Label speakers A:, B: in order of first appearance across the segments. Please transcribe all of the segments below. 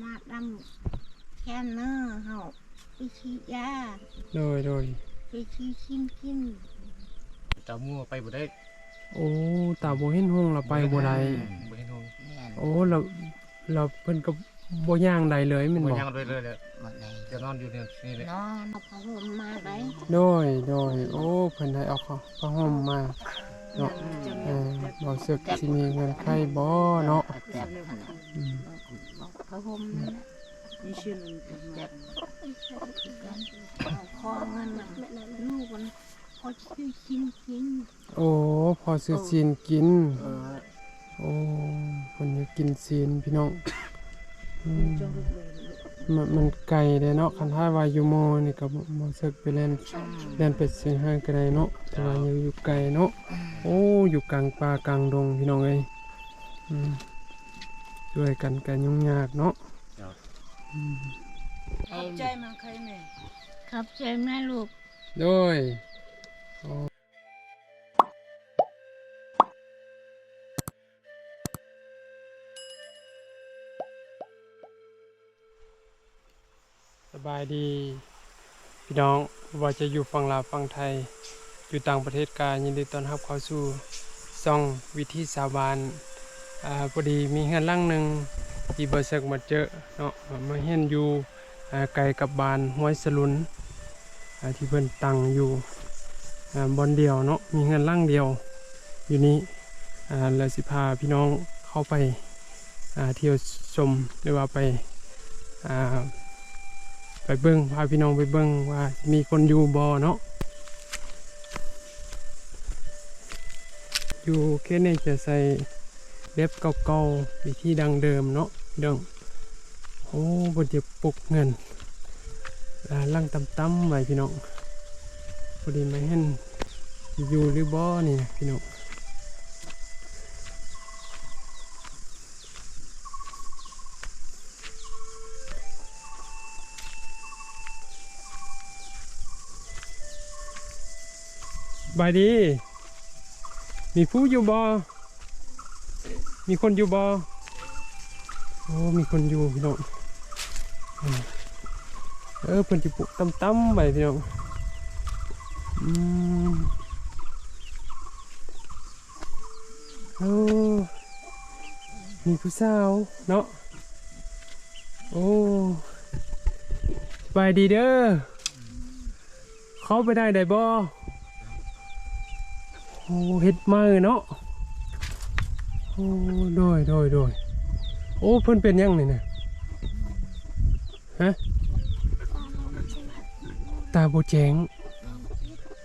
A: มาดำแค่เนอเฮาไปฉีดยา
B: โดยโดย
A: ไปฉีดชิมกิน
C: ตามั่วไปบ่ได้
B: โอ้ตาบ่เห็นห้องเราไปบ่ได้
C: บ่เห็นหง
A: แม่น
B: โอ้เราเราเพิ่นก็บ่ย่างใดเลยแม่น
C: บ่
B: บ่
C: ยังเลยเลยเลย
A: หมดเลย
C: จะนอนอยู่เนี่ยนี่เลย
A: นอนเอาผ้าห่มมาได้
B: โดยโดยโอ้เพิ่นให้เอาเข้าผ้าห่มมาเนาะเออบ่สึกสิมีเงินไขบ่เนาะ
A: ผ้าห่มนั่นแหละ
D: นี่ชื่อ
A: แต่กันเอาคอเงินมาลูกมันพอชื่อชิมกิน
B: โอ้พอซื้อซีนกิน
A: เออ
B: โอ้คนอยากกินซีนพี่น้องอืมมันมันไกลเลยเนาะคันถ้าว่าอยู่โมนี่ก็บ่บ่สึกไปเล่นเล่นเป็ดเสียงห้างก็ได้เนาะแต่ว่าอยู่อยู่ไกลเนาะโอ้อยู่กลางป่ากลางดงพี่น้องเอ้ยอืม ด้วยกันกันยุ่งยากเนาะอืม
D: ขอบใจมันใครแม่
A: ครับใจแม่ลูก
B: โดยโอ้สบายดี พี่น้องว่าจะอยู่ฝั่งลาวฝั่งไทย อยู่ต่างประเทศกายินดีต้อนรับเข้าสู่ซ่องวิธีสาบาน อ่าพอดีมีเฮือนล่างหนึ่งที่เบอร์เซกมาเจอเนาะมาเห็นอยู่ไกลกับบานห้วยสลุนที่เพิ่อนตั้งอยู่บอนเดียวเนาะมีเฮือนล่างเดียวอยู่นี้อ่าแล้วสิพาพี่น้องเข้าไปเที่ยวชมหรือว่าไปไปเบิ้งพาพี่น้องไปเบิ้งว่ามีคนอยู่บ่เนาะอยู่แค่นี้จะใส่ เล็บเก่าๆวิธีดังเดิมเนาะพี่น้องโอ้บนจะปลุกเงินอ่าลังต่ำๆไว้พี่น้องพอดีไม่เห็นอยู่หรือบ่นี่พี่น้องบายดี มีผู้อยู่บ่ มีคนอยู่บ่โอ้มีคนอยู่พี่น้องเออเพิ่นจะปลุกต่ำๆไปพี่น้องอืมโอ้มีผู้สาวเนาะโอ้สบายดีเด้อเขาไปได้ได้บ่โอ้เฮ็ดมือเนาะ โอ้โดยโดยโดยโอ้เพิ่นเป็นยังนี่นะฮะตาโบแจง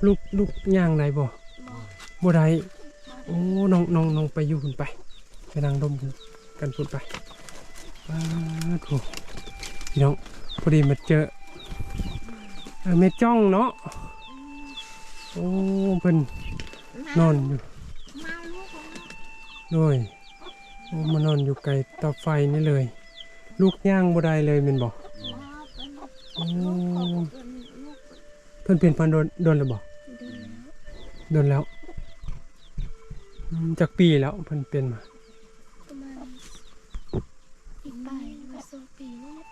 B: ลูกลูกย่างได้บ่บ่ได้โอ้น้องน้องน้องไปอยู่พุ่นไป ไปนั่งดมกันพุ่นไปป้าโถพี่น้องพอดีมาเจอเม็ดจ้องเนาะโอ้เพิ่นนอนอยู่ ด้วยโอ้มานอนอยู่ไกลเตาไฟนี่เลย ลูกย่างบ่ได้เลยแมันบอก
A: มาเป็น
B: โอ้
A: ลูกเป็นลูก
B: เพิ่นเป็นพันโดนโดนแล้วบอก
A: เดือน
B: โดนแล้วอืมจากปีแล้วเพิ่นเป็นมา
E: ประมาณอีกใบมาสองปีนี่แหละ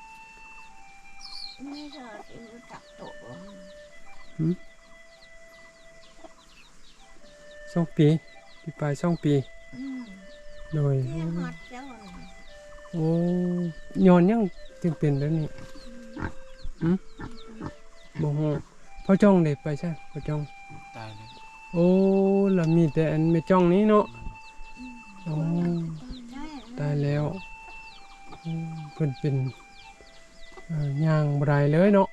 A: ไม่เธอที่รู้จักโตะ
B: สองปีปีปลายสองปี
A: อืม
B: โดย
A: ที่ฮอดเจ้าน่ะ
B: โอ้ย้อนยังจึงเป็นแล้วนี่หืมบ่ฮู้พ่อจ้องได้ไปใช่พ่อจ้อง
C: ตายเลย
B: โอ้แล้วมีแต่อันไม่จ้องนี้เนาะโอ้
A: ใช่
B: ตายแล้วอืมเพิ่นเป็นเอ่อย่างบรายเลยเนาะ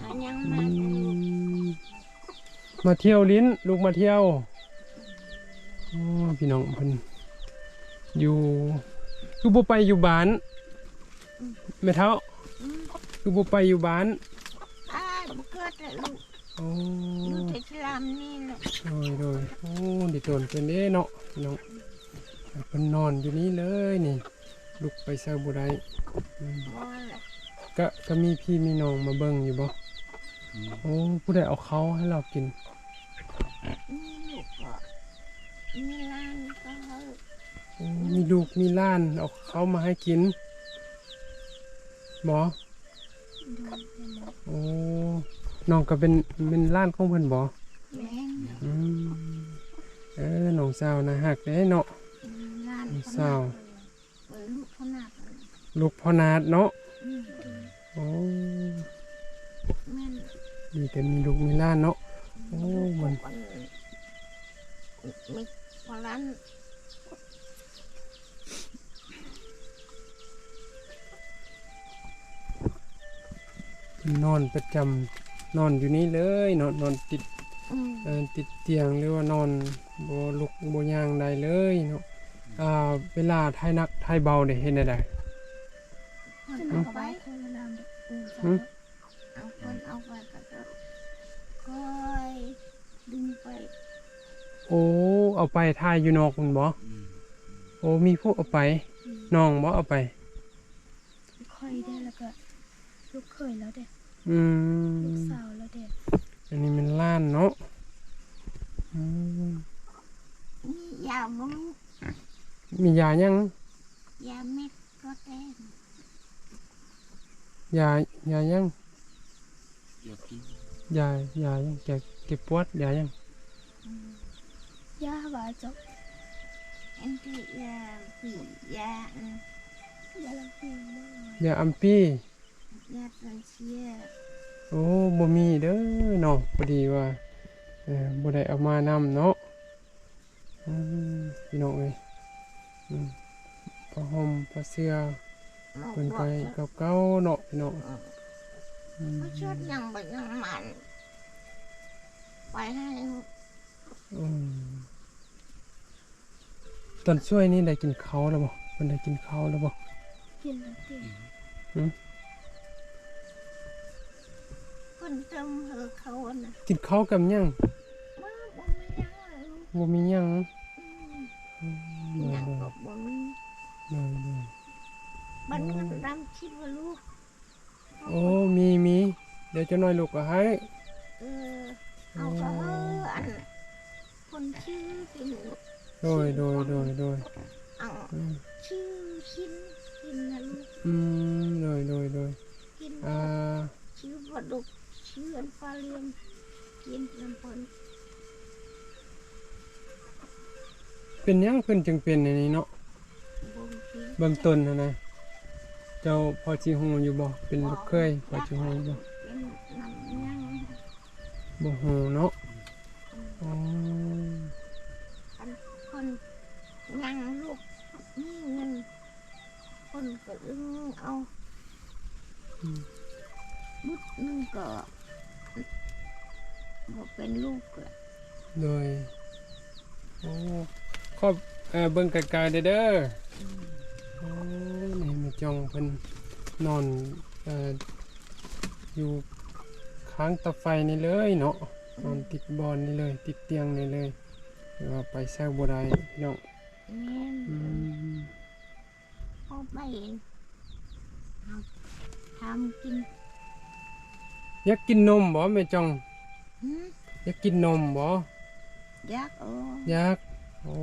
A: อันยัง
B: อื
A: มาม
B: มาเที่ยวลิ้น ลูกมาเที่ยวโอ้พี่น้องเพิ่น อยู่คือบ่ไปอยู่บ้านแม่เฒ่าคือบ่ไปอยู่บ้าน
A: อ้ายบุเกิดแต่ลูก
B: โอ้
A: อยู่ที่สลามนี่แหละ
B: โดยโดยโอ้ดิโตนเพิ่นเด้เนาะพี่น้องเพิ่นนอนอยู่นี่เลยนี่ ลุกไปเซาบ่ได้อืม
A: ว่าละ
B: ก็ก็มีพี่มีน้องมาเบิ่งอยู่บ่โอ้ผู้ใดเอาเขาให้เรากิน
A: มีลูกก็มีหล้านก็เฮา
B: โอ้ มีลูกมีหล้านเอาเขามาให้กิน
A: เบ่
E: โดนเป็นหมด
B: โอ้น้องก็เป็นเป็นร้านของเพิ่นบ่
A: แม่น
B: อืมเออน้องสาวนะฮักเด้เนาะ
A: ร้าน
B: น้อง
A: เขา
B: สาว
A: เออลูกเขาหนักเลย
B: ลูกพ่อนาดเนาะ
A: อืม
B: โอ้
A: แม่น
B: ดีแต่มีลูกมีหล้านเนาะโอ้มัน
A: คนไม่พอร้าน
B: นอนประจำนอนอยู่นี่เลยนอนนอนติด
A: อืม
B: เอ่อติดเตียงหรือว่านอนบ่ลุกบ่ย่างได้เลยเนาะอ่าเวลาทายหนักทายเบาได้เฮ็ดได้ใด
A: คน
E: เอา
A: เอา
E: ไป
A: ไป
E: คนละลำเด็กปูน
B: หืม
A: เอาคนเอาไปก็จะค่อยดึงไป
B: โอ้ เอาไปทายอยู่นอกพุ่นบ่
C: อืม
B: โอ้ มีผู้เอาไป น้องบ่เอาไป
E: ค่อยได้แล้วก็ลูกเคยแล้วเด็ก
B: อื
E: ลูก
B: ม
E: สาวแล้วเด็ก
B: อันนี้มันล้านเนาะอืม
A: นี่ยามุง
B: มียายัง
A: ยาเม็ดก็แดง
B: ยายายัง
C: อยากกิน
B: ยายายังแกเก็บปวดยายัง
E: ย่าว่าจบ
A: อันที่ยาปียาอัน
E: ยาลำพีมาก
B: ยาอัมปี
A: ยาสันเชีย
B: โอ้บ่มีเด้อเนาะพอดีว่าเออบ่ได้เอามานำเนาะอืมพี่น้องเอ้ยอืมผ้าห่มผ้าเสื้อ
A: หมอ
B: เพิ่น
A: บ
B: ไป
A: อก
B: เก่าๆเนาะพี่น้องอืม
A: เขาชดยังไปยังมันไปให้
B: อืมตอนช่วยนี่ได้กินข้าวแล้วบ่เพิ่นได้กินข้าวแล้วบ่
E: กินแล้วเน
A: จำเหอเขาน่ะ
B: กินข้าวกับหยัง
A: มาบ่มียังเลย
B: บ่มีหยัง
A: ยัง
B: เด้อ
A: ก็บ่มี
B: เด้อเด้อ
A: บันเงินดำคิดว่าลูก
B: โอ้มีมีเดี๋ยวจะน้อยลูกก็ให้
A: เออเอาก็เอออันคนชื่อกิน
B: โดยโดยโดยโดย
A: เอา
B: อืม
A: ชื่อกินกินนะลูก
B: อืมโดยโดยโดย
A: กิน
B: อ่า
A: ชื่อปลาดุก ชื่ออันปลาเลียมกินน้ำพน
B: เป็นหยังเพิ่นจึงเป็นอันนี้เนาะ
A: บ่งกิน
B: เบื้องต้นนะนะ เจ้าพอสิฮู้อยู่บ่เป็นลูกเคยพอสิฮู้อยู่บ่
A: เป็นน้ำยัง
B: บ่ฮู้เนาะอ๋อ
A: อันคนยังลูกนี่เงินคนก็อึ้งเอาบุดนึงก็ บ่เป็นลูกเลย
B: โดยโอ้ครอบเอ่อเบิ่งไกลๆเด้อเด้อโอ้นี่แม่จ้องเพิ่นนอนเอ่ออยู่ค้างตะไฟนี่เลยเนาะนอนติดบอนนี่เลย ติดเตียงนี่เลยเดี๋ยวว่าไปแซวบ่ได้พี่น้อง
A: แม่น
B: อืม
A: พ่อไปเอาทำกิน
B: อยากกินนมบ่แม่จ้อง
A: หืม
B: อยากกินนมบ่
A: ยากเออ
B: อยากโอ้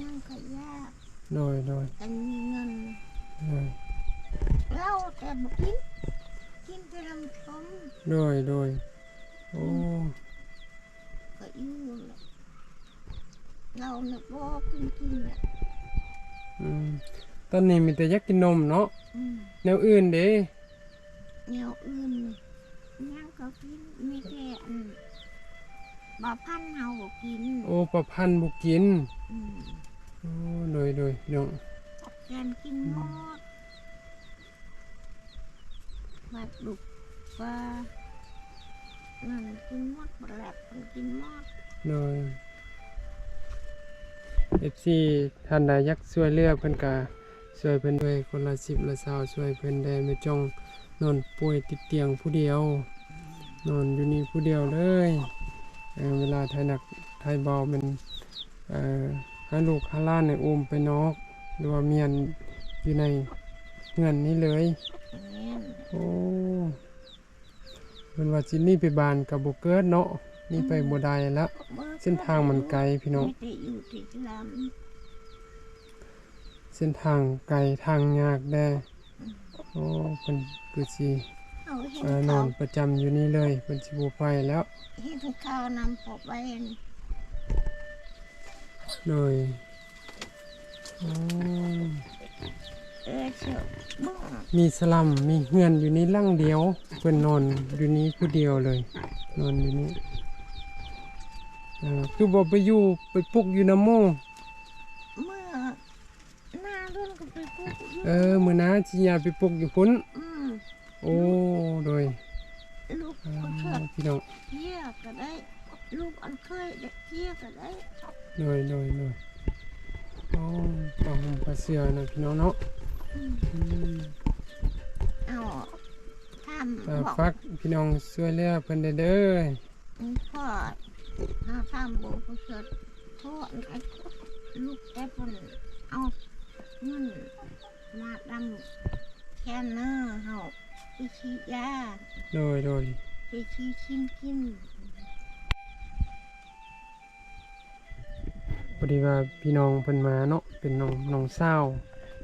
A: ยังก็ยาก
B: โดยโดย
A: แต่มีเงิน
B: โดย
A: เราแต่บ่กินกินแต่ลำชม
B: โดยโดยโอ้
A: ก็อยู่แหละเราเนี่ยบ่กินกินเนี่ย
B: อืมตอนนี้มีแต่อยากกินนมเนาะ
A: อืม
B: แนวอื่นเด้
A: แนวอื่นนี่ ยังก็กินมีแต่อันบ่พันเฮาบ่กิน
B: โอ้ประพันธ์บ่กิน
A: อืม
B: โอ้โดยโดยพี่น้อง
A: แกนกินหมดบัดดุกปลานั่นกินหมดบแลบมันกินหมด
B: โดย FC ท่านใดอยากช่วยเหลือเพิ่นก็ช่วยเพิ่นด้วยคนละ10ละ20ช่วยเพิ่นได้ไม่จ้อง นอนป่วยติดเตียงผู้เดียว นอนอยู่นี่ผู้เดียวเลยเอ่อเวลาถ่ายหนักถ่ายเบาเป็นเอ่อหาลูกหาหล้านในอุ้มไปนอกหรือว่าเมียนอยู่ในเงินนี้เลย
A: แม่น
B: โอ้เป็นว่าจินี่ไปบานกับบ่เกิดเนาะนี่ไปบ่ได้ละ
A: บ่
B: เส้นทางมันไกลพี่น้อง
A: ไม่ได้อยู่ที่ล
B: เส้นทางไกลทางยากแด้ โอ้เพิ่นคือสิ
A: เอาเห็น
B: เอ่อนอ
A: เขา
B: นประจำอยู่นี่เลยเพิ่นสิบ่ไปแล้ว
A: เห็นเขานำผมไป
B: เลยอืม
A: เออเชื่อบ้อง
B: มีสลัมมีเฮือนอยู่นี้หลังเดียวเพิ่นนอนอยู่นี้ผู้เดียวเลย นอนอยู่นี้เอ่อคือบ่ไปอยู่ไปปลุกอยู่นำหมู่
A: เมื่อ หน้ารุ่นก็ไปพูดอยู่
B: เออมื้อหน้าสิยาไปปลุกอยู่พุ่น
A: อืม
B: โอ้โดย
A: ลูก
B: อ่า
A: ก็เชิด
B: พี่น้อง
A: เที่ยก็ได้ ลูกอันเคยเด็กเที่ยก็ได้
B: โดยโดยโดยโอ้ปลาหงปลาเสือนะพี่น้องเนาะอืม
A: เอาทำ
B: อ่า
A: บอก
B: ฟักพี่น้องช่วยเหลือเพิ่นได้เด้อ
A: พ่อถ้าทำบุก็เชิดโทษไอ้ลูกแอปเปิลเอา เงินมาดำแค่เนอร์เฮาไปฉีดยา
B: โดยโดย
A: ไปฉีดชิมกิน
B: พอดีว่าพี่น้องเพิ่นมาเนาะเป็นน้องน้องสาว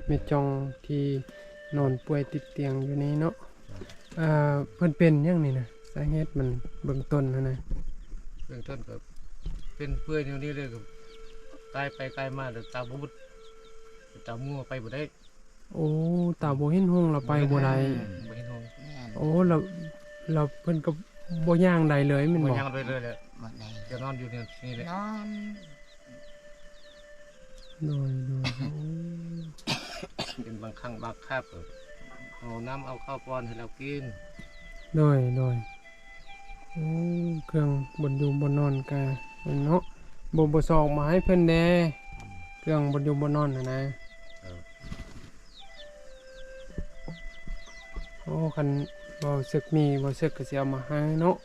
B: แม่จองที่นอนป่วยติดเตียงอยู่นี่เนาะอ่าเพิ่นเป็นยังนี่นะสาเหตุมันเบื้องต้นนะนะ
C: เบื้องต้นก็เป็นเพื่อนอยู่นี่เลยก็ตายไปไกลมาเดี๋ยวตาบุ ดตามัวไปบ่ได้
B: โอ้ตาบ่เห็นหงเราไปบ่ได้
C: บ่เห็นหง
B: โอ้เราเราเพิ่นก็บ่ย่างใดเลยแม่น
C: บ่
B: บ่
C: ยังเลยเลยแหละ
A: หมดเลย
C: จะนอนอยู่เนี่ยนี่แหละ
A: นอน
B: โดยโดยโอ้
C: เป็นบางครั้งบางคาบก็เอาน้ำเอาข้าวป้อนให้เรากิน
B: โดยโดยโอ้เครื่องบนอยู่บนนอนกะเนาะบ่บ่ซอกมาให้เพิ่นแน่เครื่องบนอยู่บนนอนน่ะนะ โอ้คันบ่สึกมีบ่สึกก็สิเอามาให้เนาะ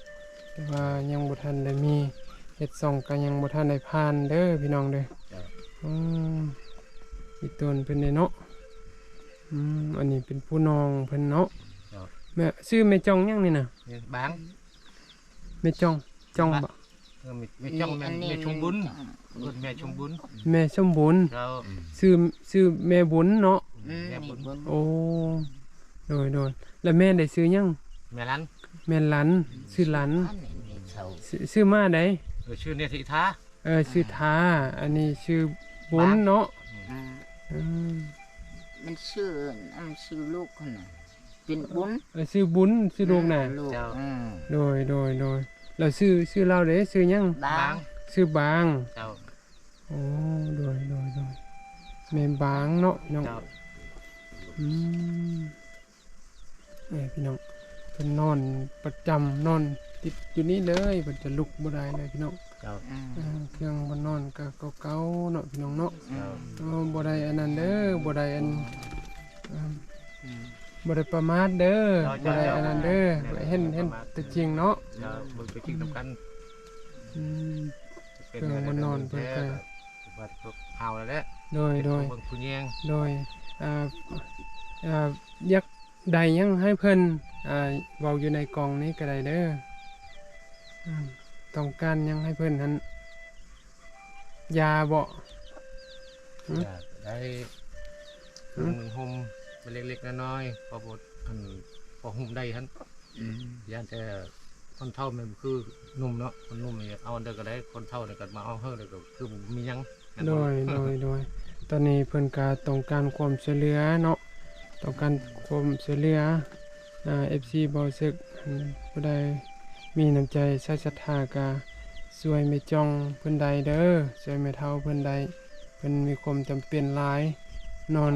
B: แต่ว่ายังบ่ทันได้มีเฮ็ดส่องก็ยังบ่ทันได้ผ่านเด้อพี่น้องเด้อ
C: เจ้า
B: อืมอีตนเพิ่นได้เนาะอืมอันนี้เป็นผู้น้องเพิ่นเนาะ
C: เจ้า
B: แม่ชื่อแม่จองยังนี่น่ะ
C: นี่บาง
B: แม่จองจองบ่
C: เออมีมีจ้องแม่แม่ชมบุญเพิ่นแม่ชมบุญ
B: แม่สมบูรณ์
C: เรา
B: ชื่อชื่อแม่บุญเนาะ
C: แม่บุญ
B: โอ้ โดยโดยแล้วแม่ได้ซื้อยัง
C: แม่ลัน
B: แม่หลันซื้อหลัน
A: อันนี้มีเสา
B: ซื้อซื้อมาได้
C: เออชื่อเนี่ยทิทา
B: เออซื้อทาอันนี้ชื่อบุญเนาะ
A: อืม
B: อืม
A: มันชื่อน้ำชื่อลูกคนน่ะเป็นบุญ
B: เออซื้อบุญซื้อลูกน่ะ
A: ลูกอืม
B: โดยโดยโดยแล้วซื้อซื้อเราเด้ซื้อยัง
A: บ้า
C: บางง
B: ซื้อบาง
C: เจ้า
B: โอ้โดยโดยโดยแม่บางเนาะน้อง
C: เจ้า
B: อืม แม่พี่น้องเพิ่นนอนประจำนอนติดอยู่นี่เลยเพิ่นจะลุกบ่ได้เลยพี่น้อง
C: เจ้า
A: อืม
B: อ่าเครื่องบนนอนก็เก่าๆเนาะพี่น้องเนาะ
C: เจ้า
B: เอาบ่ได้อันนั้นเด้อบ่ได้อันอ่า
A: อืม
B: บ่ได้ประมาทเด้อ
C: เจ้า
B: บ่ได้อันนั้นเด้อ
C: เจ้า
B: เห็นเห็นแต่จริงเนาะ
C: เจ้าเบิ่งไปจริงนำกัน
B: อืม
C: เป็น
B: เครื่องบนนอนเพิ่นก็
C: ว่าเอาแล้วแหละ
B: โดยโดย
C: เบิ่งผู้แยง
B: โดยอ่าอ่าอยาก ได้หยังให้เพิ่นอ่าเว้าอยู่ในกล่องนี้ก็ได้เด้ออืมต้องการหยังให้เพิ่นหันยาบ่อืม
C: อยากได้หนึ่งห่มเป็นเล็กๆน้อยๆพอบดอันพอห่มได้ฮั่น
A: อืม
C: ยานแต่คนเท่ามันคือหนุ่มเนาะคนหนุ่มนี่เอาอันเดียวก็ได้คนเท่าเนี่ยก็มาเอาเฮาเดียวก็คือบ่มีหยัง
B: โดยโดยโดยตอนนี้เพิ่นก็ต้องการความช่วยเหลือเนาะ ต้องการความช่วยเหลืออ่า FC บ่ซึกอืมผู้ใดมีน้ำใจใช้ศรัทธาก็ช่วยแม่จองเพิ่อนใดเด้อช่วยแม่เฒ่าเพิ่อนใดเพิ่อนมีความจำเป็นหลาย นอน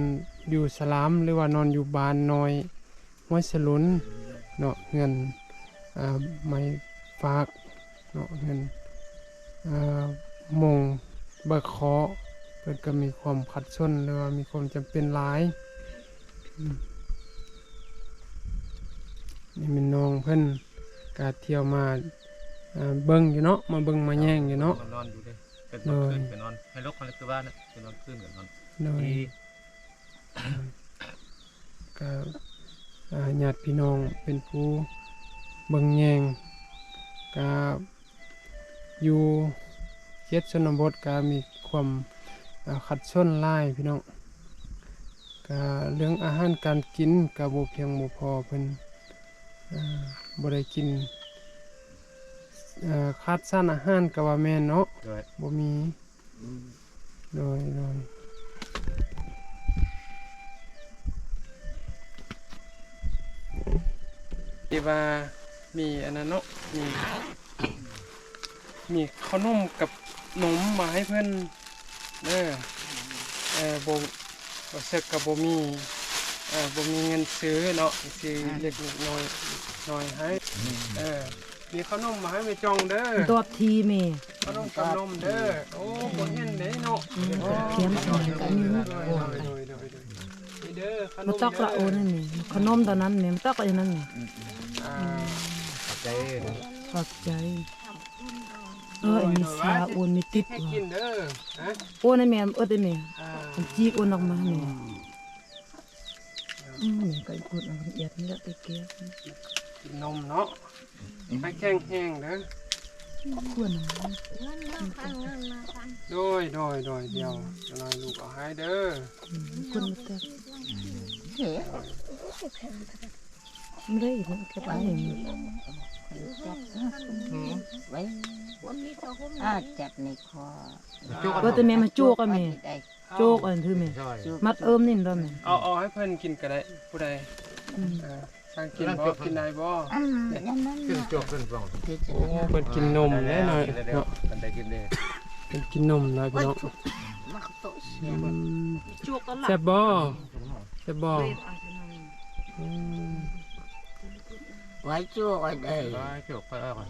B: อยู่สลามหรือว่านอนอยู่บ้านน้อยห้วยสลุนเนาะเงินไม้ฝากเนาะเงินมงเบะเคาะเพิ่นก็มีความขัดสนหรือว่ามีความจำเป็นหลาย นี่เป็นน้องเพิ่นกาเที่ยวมาอ่าเบิ่งอยู่เนาะมาเบิ่งมาแย่งอยู่เนาะ
C: นอนอยู่เด้เป็นนอนขึ้นเป็นนอนให้ลกมันคือบ้านน่ะเป็นนอนขึ้นเป็นนอน
B: โดย
C: ดี
B: ก็อ่าญาติพี่น้องเป็นผู้เบิ่งแย่งก็อยู่เขตชนบทก็มีความอ่าขัดสนหลายพี่น้อง ก็เรื่องอาหารการกินก็บ่เพียงบ่พอเพิ่นอ่าบ่ได้กินเอ่อขาดสารอาหารก็ว่าแม่นเนาะ
C: โดย
B: บ่มีโดยโดยที่ว่ามีอันนั้นเนาะมีมีขนมกับนมมาให้เพิ่นเด้อเออบ่ บ่เสกก็บ่มีเออบ่มีเงินซื้อเนาะซื้อเล็กๆน้อยๆน้อยให้เออมีขนมมาให้แม่จองเด้อ
D: ตอบทีแม่
B: ขนมกับนมเด้อโอ้บ่เห็นเด้เนาะ
D: อืมเขียนใส่กันนี่นะ
B: โดย
D: โอ้
B: โดยโดยโดยนี่เด้อขน
D: มัน
B: ม
D: ตอกละโอนั่นนี่ขนมตอนนั้นเนี่ยมันตอกอย่างนั้นนี่
B: อ่า
C: ขอบใจ
D: ขอบใจ เอออันนี้สาโอนมีติด
B: ให้
D: ว่ะ
B: กินเด้อฮะ
D: โอนให้แม่เออได้แม่
B: อ่า
D: มันจีโอนออกมาแม่อืมนี่ก็อีกคนอาละเอียดนี่ละไปเก็บ
B: กินนมเนาะให้แข็งแห้งเด้อ
D: ควรนะ
A: เงินมาพันเงินมาพัน
B: โดยโดยโดยเดียวจะน้อยลูกเอาให้เด้อ
D: อืมควรมาแต่
A: เฮ้
D: ไม่ได้มันเก็ไว้อย่างนี้
E: ไว้
A: ว่ามีตัวหุ้ม
E: อ้าจับในคอ
D: เออแต่แม่มาจูกอะแม่
E: ได้
D: โจกอันคือแม่
C: ใช่
D: มัดเอิมนี่ด้วยแม่
B: เอาเอาให้เพิ่นกินก็ได้ผู้ใด
D: อืม
B: เออทางกินบ่กินได้บ่
A: อืมนั่นนั่น
C: ขึ้นจบขึ้นฟอง
E: ที่จะ
B: โอ้เพิ่นกินนมแน่หน่อย
C: กินได้
B: เนาะ
C: กันได้กินได้
B: เพิ่นกินนมแล้วพี่น้อง
A: มาโตเสีย
B: อืม
D: จูกก็หลับ
B: แซ่บบ่แซ่บบ่ อืม
A: ไว้จู่ไว้ได้
C: ร้อยจบไปเอาก่อน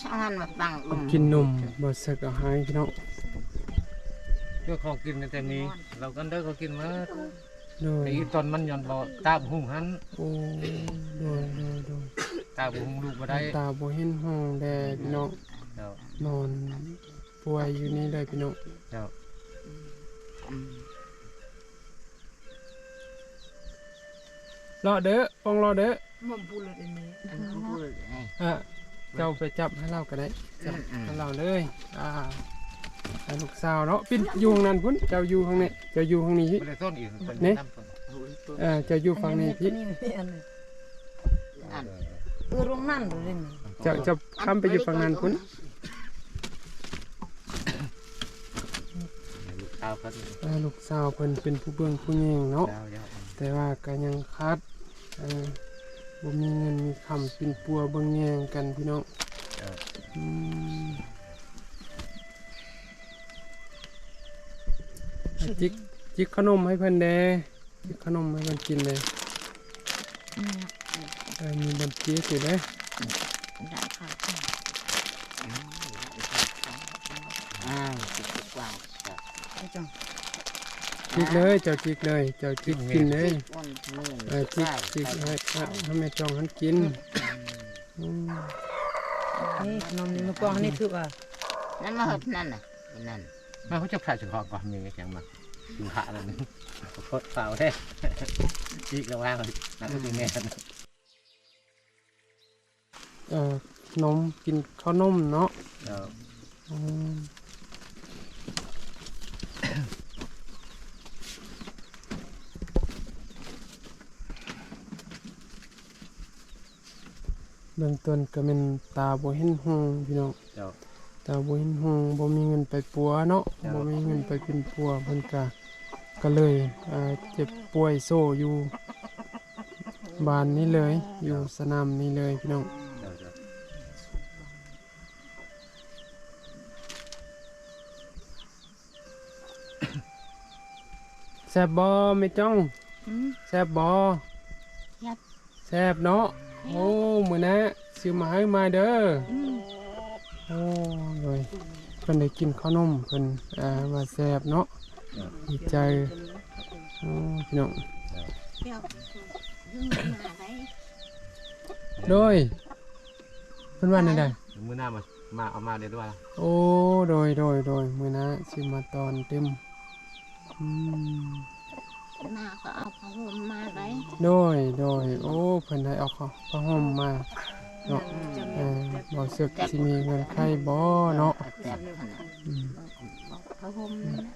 A: ช่างมันมาบังลุม
B: กินนมบ่เสกเอาให้พี่น้อง
C: เรื่องของกินแต่มีเรากันได้ก็กินมา
B: โดย
C: ไอ้ตอนมันย้อนบ่ตาบหุ่งหัน
B: โอ้โดยโดยโดย
C: ตาบหุ่งลูกบ่ได้
B: ตาบ่เห็นห้องแดพี่น้อง
C: เจ้าน
B: อนป่วยอยู่นี่เลยพี่น้อง
C: เจ้า ร
B: อเด้อปองรอเด้อ
D: มันพูดเลยแม่
A: อันเขาพูดไง
B: อะเจ้าไปจับให้เราก็ได้จับให้เราเลยอ่าให้ลูกสาวเนาะปิ้นอยู่ข้างนั้นพุ่นเจ้าอยู่ข้างนี้เจ้าอยู่ข้างนี้พี่
C: บ่ได้ต้นอีกเป็น
B: นี่
C: น้ำต้น
B: เออเจ้าอยู่ฝั่งนี้พี่
D: นี่อันนี้
A: อัน
D: เออโรงนั่นเลยนี่
B: เจ้าเจ้าค้ำไปอยู่ฝั่งนั้นพุ่น
C: ลูกสาวเพิ่น
B: อ่าลูกสาวเพิ่นเป็นผู้เบื้องผู้แยงเนาะ
C: เจ้าเจ้า
B: แต่ว่าก็ยังคัดเออบ่มีเงินมีคำเป็นปัวเบิ่งแยงกันพี่น้อง
C: เจ้า
B: อืมอะจิกจิกขนมให้เพิ่นแดจิกขนมให้เพิ่นกินเลยเออมีบัญชีสิเด้
A: ได้ค่ะอ้าวสิบกว่า
D: ไอ้จัง
B: จิกเลยเจ้าจิกเลย เจ้าจิกกินเลย
A: วันหมื่น
B: เออจิกจิกให้อะให้แม่จองหันกินอืม
D: นี่ขนมนี่มันกว้างนี่คือว่า
A: นั่นมาเฮ็ดนั่นน่ะนั่น
C: มาเขาจะพลาดจังหวะก่อนมีแข็งมาอยู่หะแล้วนึงโคตรเปล่าแท้จีกระว่างเลยนั่นก็คือแม่น
B: เอ่อนมกินข้าวนมเนาะ
C: เจ้า
B: อืมเบื้องต้นก็เป็นตาบ่เห็นหงพี่น้อง
C: เจ้า
B: ตาบ่เห็นหงบ่มีเงินไปปัวเนาะ
C: ครับ
B: บ่มีเงินไปเป็นปัวเพิ่นก็ก็เลยอ่าเจ็บป่วยโซ่อยู่บ้านนี้เลย อยู่สนามนี้เลยพี่น้อง
C: เจ้าเจ้า
B: แซ่บบ่แม่จ้อง
A: อืม
B: แซ่บบ่
A: แซ่บ
B: แซ่บเนาะ โอ้มื้อนะซื้อมาให้มาเด้อ
A: อืม
B: โอ้เลยเพิ่นได้กินข้าวนมเพิ่นอ่าว่าแซ่บเนาะดีใจโอ้พี่น้อง
A: เดี๋ยวยืมมาได้
B: โดยเพิ่นว่าจังได
C: มื้อหน้ามามาเอามาเดี๋ยวด้วย
B: โอ้โดยโดยโดยมื้อนะสิมาตอนเต็มอืม
A: หน้าก็เอาผ้าห่มมาได้
B: โดยโดยโอ้เพิ่นให้เอาข้าวผ้าห่มมาเนาะเออบ่สึกสิมีเงินไขบ่เนาะ
A: แซ่บขนาด
B: อืม
A: ผ้าห่มนั่นน่ะ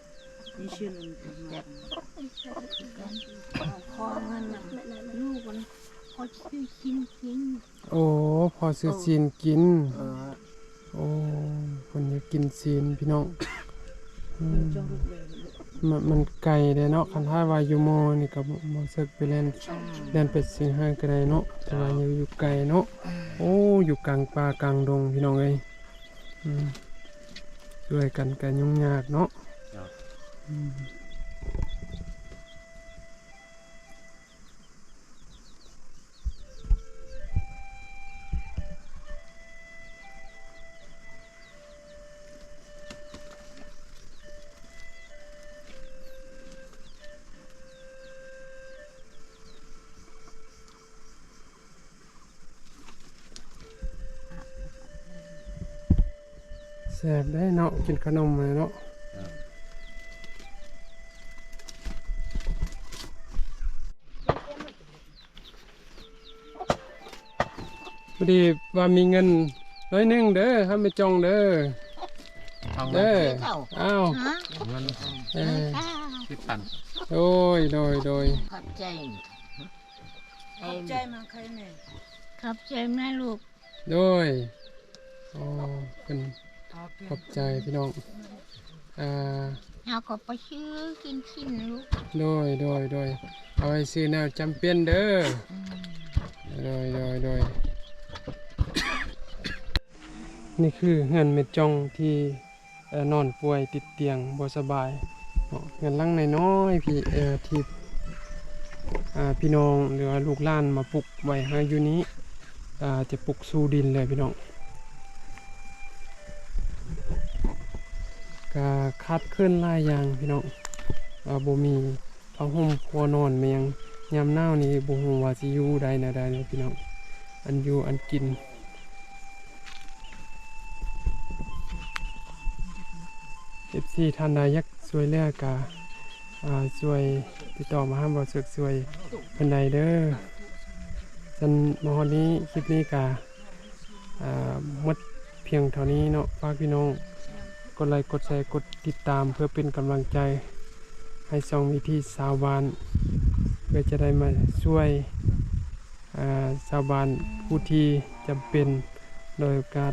D: นี่ชื่อมัน
A: เจ็บกันขอเงินน่ะลูกมันพอชื่อกินกิน
B: โอ้พอซื้อซีนกิน
A: เออ
B: โอ้คนอยากกินซีนพี่น้องอืม มันมันไกลเด้เนาะคันถ้าว่าอยู่มอนี่ก็บ่บ่สึกไปเล่นเล่นเป็ดสิงห้าก็ได้เนาะแต่ว่าอยู่อยู่ไกลเนาะโอ้อยู่กลางป่ากลางดงพี่น้องเอ้ยอืมช่วยกันก็ยุ่งยากเนาะอืม แซ่บได้เนาะกินขนมเลยเนาะพอดีว่ามีเงินน้อยหนึงเด้อให้ไม่จองเด้อ
C: ทาง
B: เด้อ
A: เจ้า
B: อ้าว
A: ฮะ
C: เงิน
B: เออ
A: ข้า
C: คิดตัน
B: โดยโดยโดย
A: ขอบใจเอ็ม
D: ใจมาใครแม่
A: ขอบใจแม่ลูก
B: โดยอ๋อเป็น ขอบใจพี่น้องอ่า
A: เอาก็ไปซื้อกินกินลูก
B: โดยโดยโดยเอาไว้ซื้อแนวจำเป็นเด้อโดยโดยโดยนี่คือเงินเม็ดจองที่เอ่อนอนป่วยติดเตียงบ่สบายเนาะเงินหลังน้อยๆพี่เอ่อที่อ่าพี่น้องหรือว่าลูกหลานมาปลุกไว้ให้อยู่นี้อ่าจะปลุกสู่ดินเลยพี่น้อง ก็คัดขึ้นลายยางพี่น้องอาบ่มีผ้าห่มพัวนอนแมงยามหนาวนี่บ่ฮู้ว่าสิอยู่ใดแนวใดเนะพี่น้องอันอยู่อันกินเอฟซีท่านใดอยักช่วยเลือกาอ่าช่วยติดต่อมาห้ามบ่สึกช่วยเพิ่นใดเด้อจันมอนี้คลิปนี้กาอ่าหมดเพียงเท่านี้เนาะฝากพี่น้อง ดไลค์กดแชร์กดติดตามเพื่อเป็นกำลังใจ ให้ซองวิธีสาวบ้านเพื่อจะได้มาช่วยอ่าชาวบ้านผู้ที่จำเป็นโดยโอกาส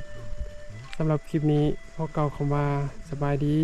B: สำหรับคลิปนี้พวกเก่าคำว่าสบายดี